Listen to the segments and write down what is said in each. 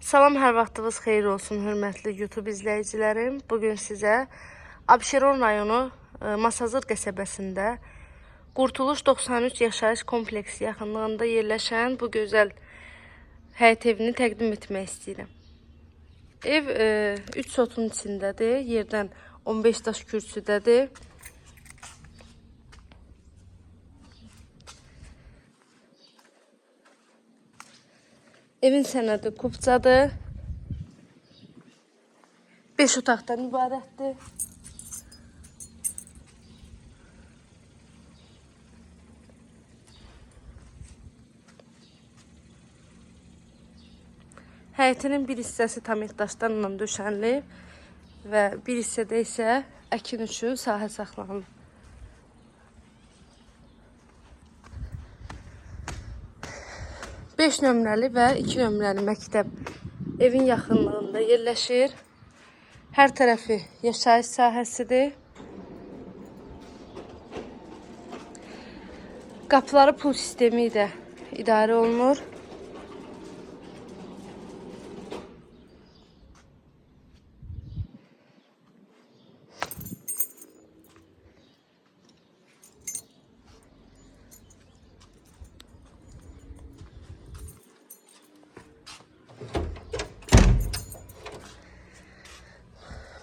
Salam, hər vaxtınız xeyir olsun, hörmətli YouTube izləyicilərim. Bugün sizə Abşeron rayonu e, Masazır qəsəbəsində Qurtuluş 93 yaşayış kompleksi yaxınlığında yerləşən bu gözəl həyət evini təqdim etmək istəyirəm. Ev 3 sotun içindədir, yerdən 15 daş kürsüdədir. Evin sənədi kupcadır. 5 otaqdan ibarətdir. Həyətinin bir hissəsi tam daşlarla döşənilib və bir hissədə isə əkin üçün sahə saxlanılıb. Beş nömrəli və 2 nömrəli məktəb evin yaxınlığında yerləşir. Hər tərəfi yaşayış sahəsidir. Qapıları pul sistemi ilə idarə olunur.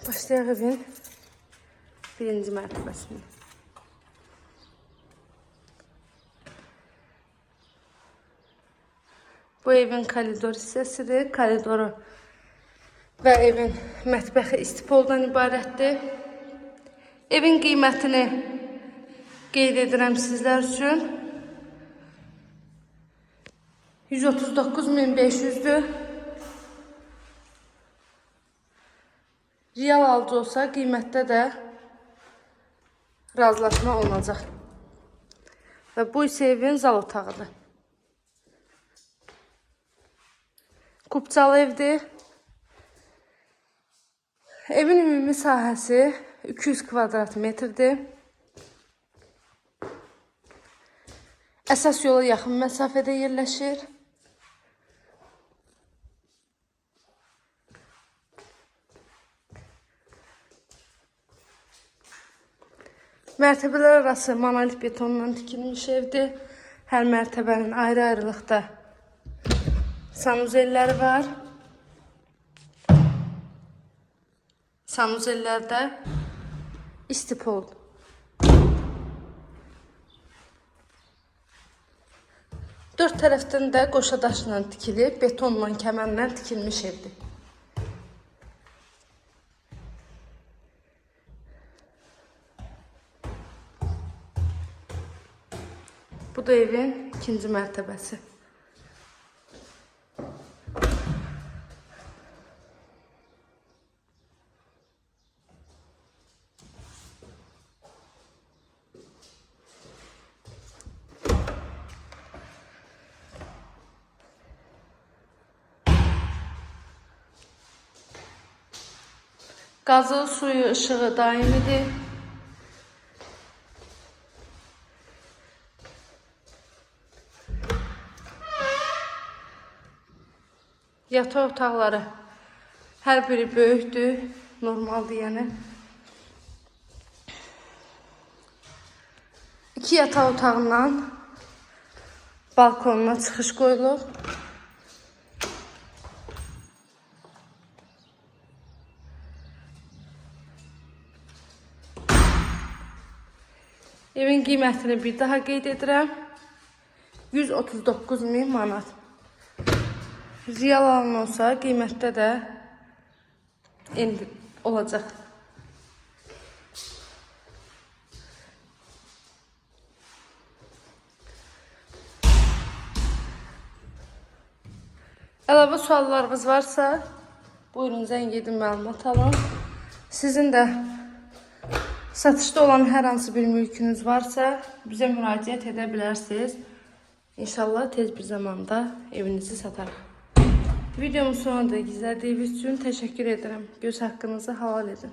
Başlayaq evin birinci mərtəbəsində. Bu evin koridor hissəsidir. Koridoru və evin mətbəxi istipoldan ibarətdir. Evin qiymətini qeyd edirəm sizlər üçün. 139.500-dür. Real alıcı olsa qiymətdə də razılaşma olunacaq. Və bu isə evin zal otağıdır. Kupçalı evdir. Evin ümumi sahəsi 200 kvadrat metrdir. Əsas yola yaxın məsafədə yerləşir. Mərtəbələr arası monolit betondan tikilmiş evdir. Hər mərtəbənin ayrı-ayrılıqda sanuzelləri var. Sanuzellərdə istipol. Dörd tərəfdən də qoşa daşla tikilib, betonla, kəmərlə tikilmiş evdir. Bu da evin ikinci mərtəbəsi. Qazı, suyu, ışığı daimidir. Yataq otaqları hər biri böyükdür, normaldır yəni. İki yataq otağından balkonuna çıxış qoyulub. Evin qiymətini bir daha qeyd edirəm. 139 min manat. Real alınırsa qiymətdə də indi olacaq. Əlavə suallarınız varsa, buyurun zəng edin, məlumat alın. Sizin də satışda olan hər hansı bir mülkünüz varsa, bizə müraciət edə bilərsiniz. İnşallah tez bir zamanda evinizi satarıq. Videomun sonunda izlediğiniz için teşekkür ederim. Göz hakkınızı halal edin.